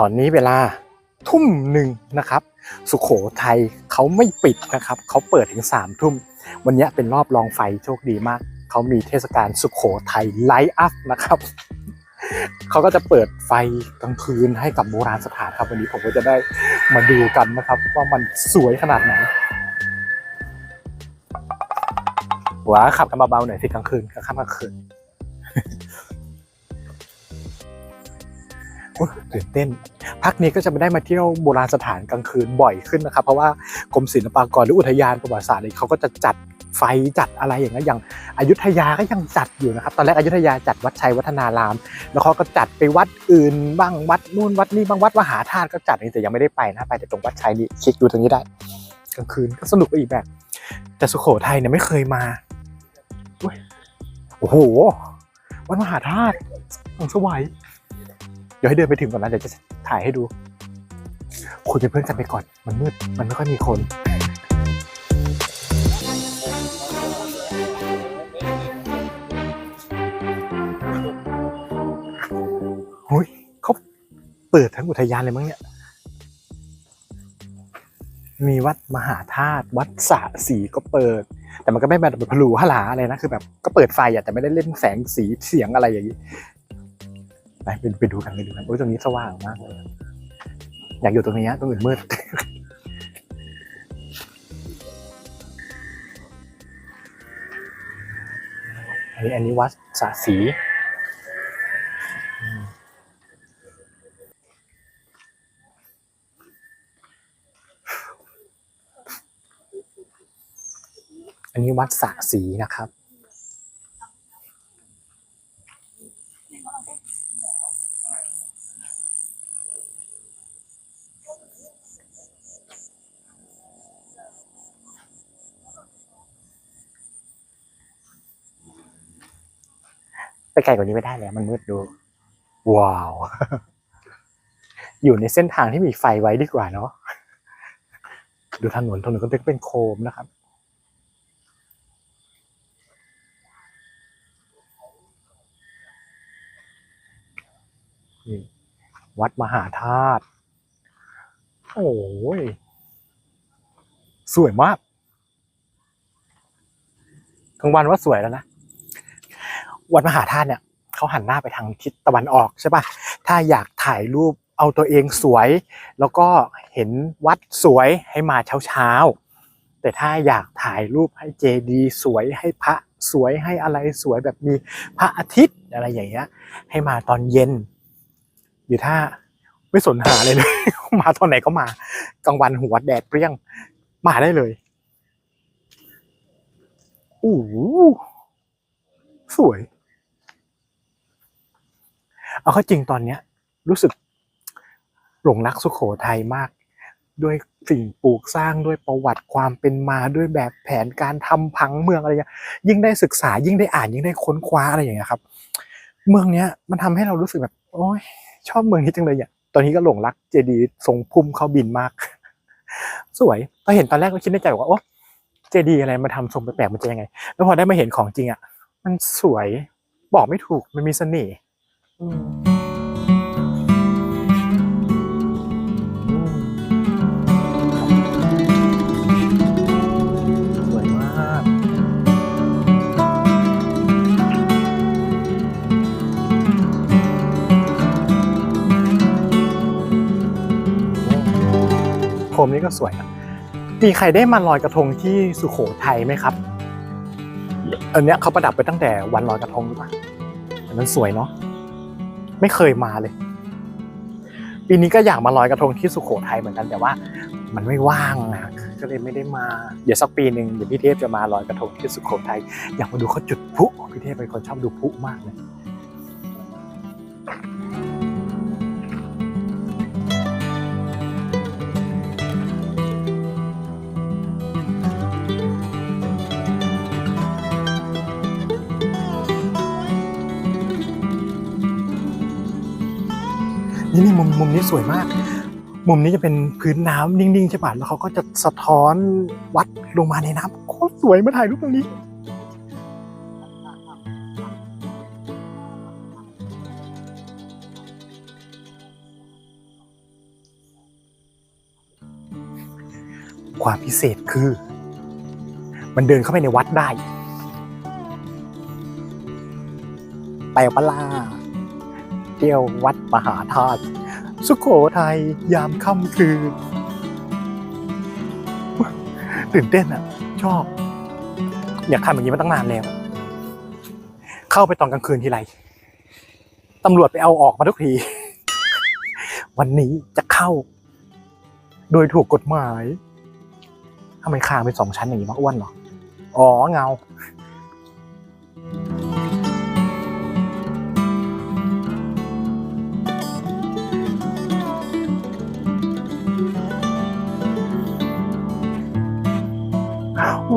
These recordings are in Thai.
ตอนนี้เวลาทุ่มหนึ่งนะครับ สุขโขทัยเขาไม่ปิดนะครับเขาเปิดถึงสามทุ่ม วันนี้เป็นรอบลองไฟโชคดีมาก เขามีเทศกาลสุขโขทัยไลท์อัพนะครับ เขาก็จะเปิดไฟกลางคืนให้กับโบราณสถานครับ วันนี้ผมก็จะได้มาดูกันนะครับ ว่ามันสวยขนาดไหนว้าขับกันเบาๆหน่อยสิกลางคืนกลางค่ำกลางคืน ตื่นเต้นพักนี้ก็จะไม่ได้มาเที่ยวโบราณสถานกลางคืนบ่อยขึ้นนะครับ เพราะว่ากรมศิลปากรหรืออุทยานประวัติศาสตร์อะไรเขาก็จะจัดไฟจัดอะไรอย่างเงี้ยอย่างอายุธยาก็ยังจัดอยู่นะครับ ตอนแรกอายุธยาจัดวัดชัยวัฒนาราม แล้วเขาก็จัดไปวัดอื่นบ้างวัดนู่นวัดนี่บ้างวัดมหาธาตุก็จัดแต่ยังไม่ได้ไปนะไปแต่ตรงวัดชัยนี่คลิกดูตรงนี้ได้กลางคืนก็สนุกไปอีกแบบ แต่สุโขทัยเนี่ยไม่เคยมาโอ้โหวัดมหาธาตุหลวงสวัย ดี๋ยวให้เดินไปถึงก่อนนะเดี๋ยวจะถ่ายให้ดู คุยเป็นเพื่อนกันไปก่อน มันมืด มันไม่ค่อยมีคนโอ้ยเขาเปิดทั้งอุทยานเลยมั้งเนี่ย มีวัดมหาธาตุวัดสะสีก็เปิด แต่มันก็ไม่แบบพลูหลาอะไรนะ คือแบบก็เปิดไฟอะแต่ไม่ได้เล่นแสงสีเสียงอะไรอย่างนี้ ไปไปดูกันไปดูกันโอ้ยตรงนี้สว่างมากเลยอยากอยู่ตรงนี้ตรงอื่นมืดอันนี้อันนี้วัดสระสีอันนี้วัดสระสีนะครับ ไปไกลกว่านี้ไม่ได้แล้ว มันมืดดู ว้าว อยู่ในเส้นทางที่มีไฟไว้ดีกว่าเนาะดูถนนถนนก็เป็นโคมนะครับนี่วัดมหาธาตุ โอ้ย สวยมากกลางวันว่าสวยแล้วนะ วัดมหาธาตุเนี่ยเขาหันหน้าไปทางทิศตะวันออกใช่ปะถ้าอยากถ่ายรูปเอาตัวเองสวย แล้วก็เห็นวัดสวยให้มาเช้าเช้าแต่ถ้าอยากถ่ายรูปให้เจดีย์สวยให้พระสวยให้อะไรสวยแบบมีพระอาทิตย์อะไรอย่างเงี้ย ให้มาตอนเย็น หรือถ้าไม่สนหาเลยเลยมาตอนไหนก็มากลางวันหัวแดดเปรี้ยงมาได้เลยโอ้โหสวย เอาเข้าจริงตอนเนี้ยรู้สึกหลงรักสุขโขทัยมาก ด้วยสิ่งปลูกสร้างด้วยประวัติความเป็นมาด้วยแบบแผนการทำพังเมืองอะไรอย่างเงี้ยยิ่งได้ศึกษา ยิ่งได้อ่านยิ่งได้ค้นคว้าอะไรอย่างเงี้ยครับ เมืองเนี้ยมันทำให้เรารู้สึกแบบ โอ้ยชอบเมืองนี้จังเลยอะตอนนี้ก็หลงรักเจดีย์ทรงพุ่มเขาบินมาก สวยตอนเห็นตอนแรกก็คิดในใจว่าโอ้เจดีย์อะไรมาทำทรงแปลกๆมันจะยังไง แล้วพอได้มาเห็นของจริงอะมันสวยบอกไม่ถูกมันมีเสน่ห์ สวยมาก โคมนี้ก็สวยนะมีใครได้มาลอยกระทงที่สุโขทัยไหมครับ อันเนี้ยเขาประดับไปตั้งแต่วันลอยกระทงหรือเปล่าแต่มันสวยเนาะ ไม่เคยมาเลย ปีนี้ก็อยากมาลอยกระทงที่สุโขทัยเหมือนกันแต่ว่า มันไม่ว่างนะก็เลยไม่ได้มา เดี๋ยวสักปีหนึ่งเดี๋ยวพี่เทพจะมาลอยกระทงที่สุโขทัยอยากมาดูเขาจุดพลุพี่เทพเป็นคนชอบดูพลุมากเลย นี่นี่มุมมุมนี้สวยมาก มุมนี้จะเป็นพื้นน้ำนิ่งๆใช่ป่ะแล้วเขาก็จะสะท้อนวัดลงมาในน้ำโคตรสวยมาถ่ายรูปตรงนี้ความพิเศษคือ มันเดินเข้าไปในวัดได้แปปะล่า ที่ยววัดมหาธาตุสุโขทัยยามค่ำคืน ตื่นเต้นอะ ชอบ อยากทำอย่างนี้มาตั้งนานแล้ว เข้าไปตอนกลางคืนทีไรตำรวจไปเอาออกมาทุกที วันนี้จะเข้า โดยถูกกฎหมายทำไมคางเป็นสองชั้นอย่างนี้วะอ้วนเหรอ อ๋อเงา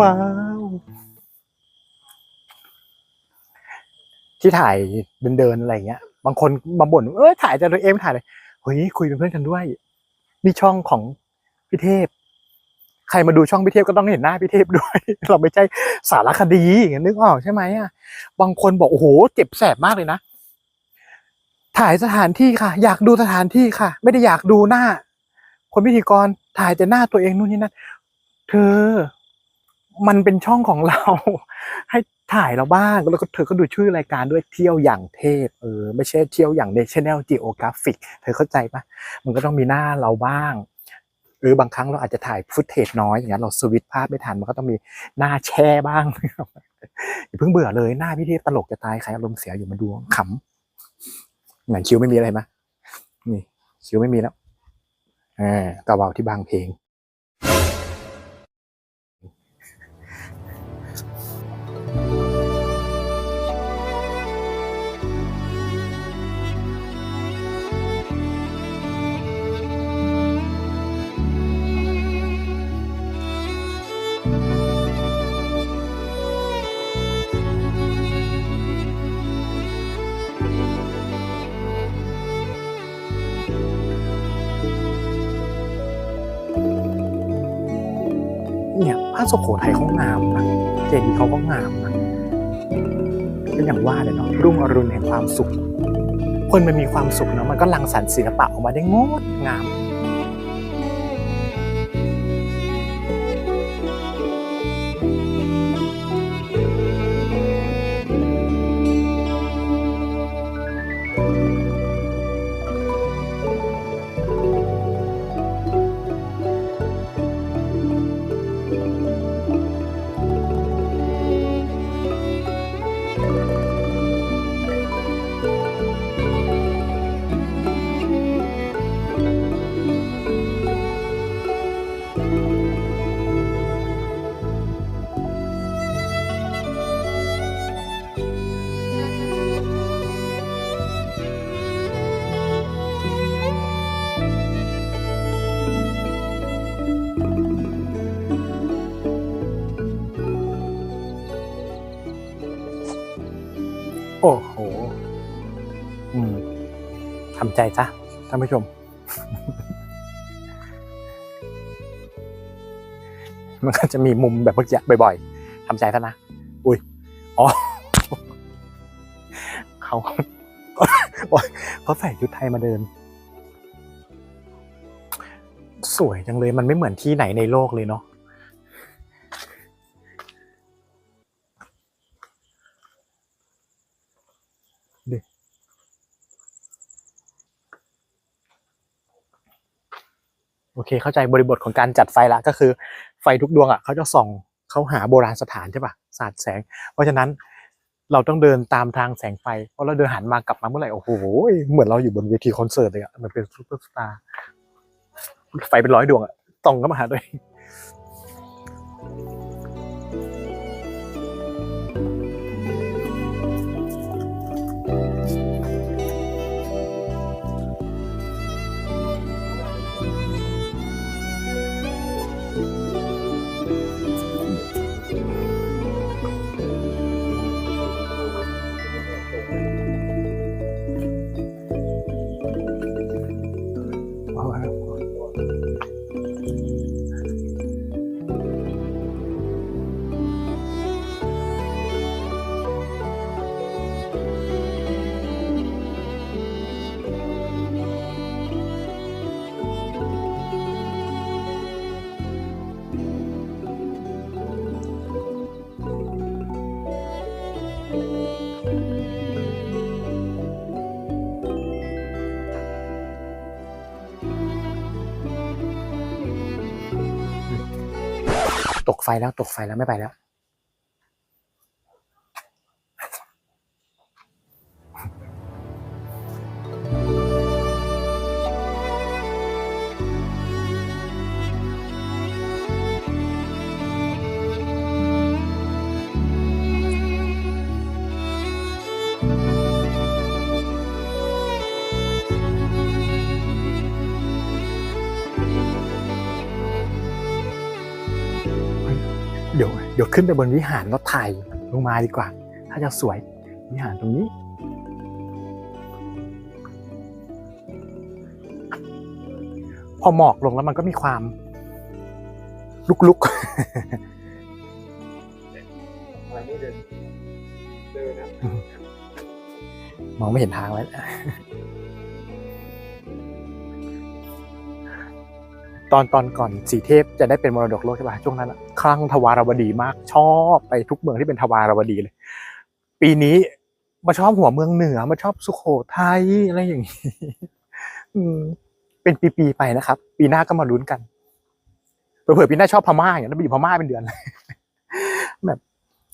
ว้าว ที่ถ่ายเดินๆอะไรเงี้ย บางคนมาบ่นเอ้ยถ่ายแต่ตัวเองไม่ถ่ายเลยเฮ้ยคุยเป็นเพื่อนกันด้วยนี่ช่องของพี่เทพ ใครมาดูช่องพี่เทพก็ต้องเห็นหน้าพี่เทพด้วย เราไม่ใช่สารคดีอย่างนึกออกใช่ไหมอะบางคนบอกโอ้โหเจ็บแสบมากเลยนะถ่ายสถานที่ค่ะ อยากดูสถานที่ค่ะ ไม่ได้อยากดูหน้า คนพิธีกรถ่ายแต่หน้าตัวเองนู่นนี่นั่นเธอ มันเป็นช่องของเรา ให้ถ่ายเราบ้างแล้วก็เธอก็ดูชื่อรายการด้วยเที่ยวอย่างเทพเออไม่ใช่เที่ยวอย่าง National Geographic เธอเข้าใจปะมันก็ต้องมีหน้าเราบ้างหรือบางครั้งเราอาจจะถ่ายฟุตเทจน้อยอย่างนั้นเราสวิตภาพไม่ทันมันก็ต้องมีหน้าแช่บ้างอย่าเพิ่งเบื่อเลยหน้าพี่เทพตลกจะตายใครอารมณ์เสียอยู่มาดูขำเหมือนคิ้วไม่มีอะไรไหมนี่คิ้วไม่มีแล้วอ่ากระเบาที่บางเพลงาสุโขทัยเขางามนะเจดีย์เขาก็งามนะก็อย่างว่าเลยเนาะรุ่งอรุณแห่งความสุข คนมันมีความสุขเนาะมันก็รังสรรค์ศิลปะออกมาได้งดงาม ใจซะท่านผู้ชม มันก็จะมีมุมแบบเมื่อกี้บ่อยๆทำใจซะนะ อุ้ย อ๋อ เขาโอ๊ยเขาใส่ชุดไทยมาเดิน สวยจังเลยมันไม่เหมือนที่ไหนในโลกเลยเนาะ โอเค เข้าใจบริบทของการจัดไฟละก็คือไฟทุกดวงอะเขาจะส่องเขาหาโบราณสถานใช่ปะสาดแสง เพราะฉะนั้นเราต้องเดินตามทางแสงไฟเพราะเราเดินหันมากลับมาเมื่อไหร่โอ้โหเหมือนเราอยู่บนเวทีคอนเสิร์ตเลยอะมันเป็นซูเปอร์สตาร์ไฟเป็นร้อยดวงอะส่องก็มาหาตัวเอง ตกไฟแล้วตกไฟแล้วไม่ไปแล้ว ดี๋ยวเดี๋ยวขึ้นไปบนวิหารแล้วถ่ายลงมาดีกว่า ถ้าจะสวยวิหารตรงนี้ พอหมอกลงแล้วมันก็มีความ ลุกอะไรไม่เดินเดินนะๆมองไม่เห็นทางแล้ว ตอนตอนก่อนสีเทพจะได้เป็นมรดกโลกใช่ป่ะช่วงนั้นอะคลั่งทวารวดีมากชอบไปทุกเมืองที่เป็นทวารวดีเลย ปีนี้มาชอบหัวเมืองเหนือมาชอบสุโขทัยอะไรอย่างนี้เป็นปีๆไปนะครับ ปีหน้าก็มาลุ้นกันเผื่อปีหน้าชอบพม่าอย่างนั้นไปอยู่พม่าเป็นเดือนแบบ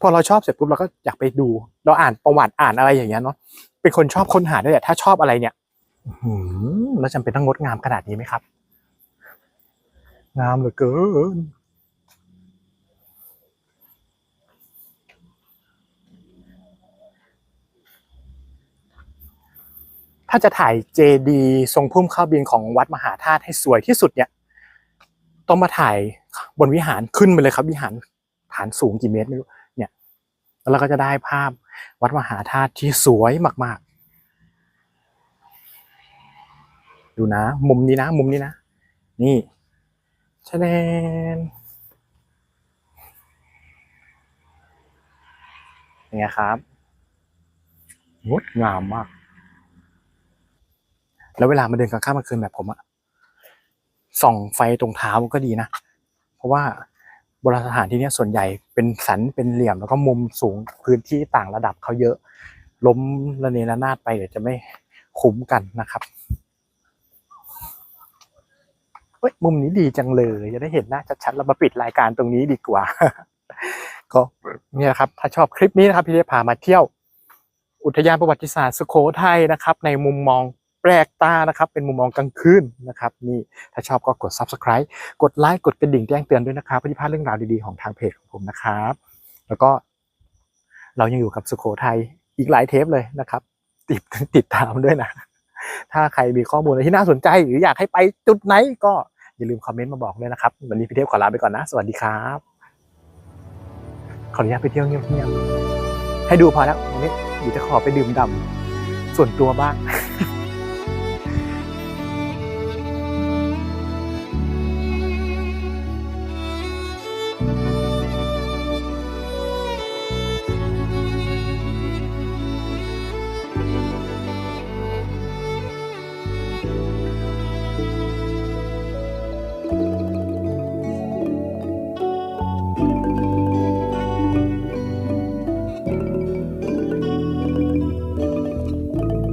พอเราชอบเสร็จปุ๊บเราก็อยากไปดู เราอ่านประวัติอ่านอะไรอย่างเงี้ยเนาะเป็นคนชอบค้นหาด้วยแหละถ้าชอบอะไรเนี่ยหือแล้วจำเป็นต้องงดงามขนาดนี้ไหมครับ งามเหลือเกินถ้าจะถ่ายเจดีทรงพุ่มข้าวบินของวัดมหาธาตุให้สวยที่สุดเนี่ย ต้องมาถ่ายบนวิหารขึ้นไปเลยครับ วิหารฐานสูงกี่เมตรไม่รู้เนี่ย แล้วเราก็จะได้ภาพวัดมหาธาตุที่สวยมาก ๆ ดูนะ มุมนี้นะ มุมนี้นะ นี่ ชะแนนเป็นไงครับ งดงามมาก แล้วเวลามาเดินกลางค่ำกลางคืนแบบผมอะส่องไฟตรงเท้าก็ดีนะ เพราะว่าโบราณสถานที่นี้ส่วนใหญ่เป็นสันเป็นเหลี่ยมแล้วก็มุมสูงพื้นที่ต่างระดับเขาเยอะ ล้มระเนระนาดไปเดี๋ยวจะไม่คุ้มกันนะครับ เฮ้ยมุมนี้ดีจังเลยจะได้เห็นหน้าชัดๆเรามาปิดรายการตรงนี้ดีกว่า ก็เนี่ยครับถ้าชอบคลิปนี้นะครับพี่ได้พามาเที่ยว อุทยานประวัติศาสตร์สุโขทัยนะครับ ในมุมมองแปลกตานะครับ เป็นมุมมองกลางคืนนะครับนี่ถ้าชอบก็กด subscribe กดไลค์กดกระดิ่งแจ้งเตือนด้วยนะครับเพื่อที่พลาดเรื่องราวดีๆของทางเพจของผมนะครับ แล้วก็เรายังอยู่กับสุโขทัยอีกหลายเทปเลยนะครับ ติดติดตามด้วยนะ ถ้าใครมีข้อมูลอะไรที่น่าสนใจ หรืออยากให้ไปจุดไหนก็ อย่าลืมคอมเมนต์มาบอกด้วยนะครับ วันนี้พี่เทพขอลาไปก่อนนะ สวัสดีครับ ขออนุญาตไปเที่ยวเงียบๆให้ดูพอแล้ววันนี้เดี๋ยวจะขอไปดื่มด่ำส่วนตัวบ้าง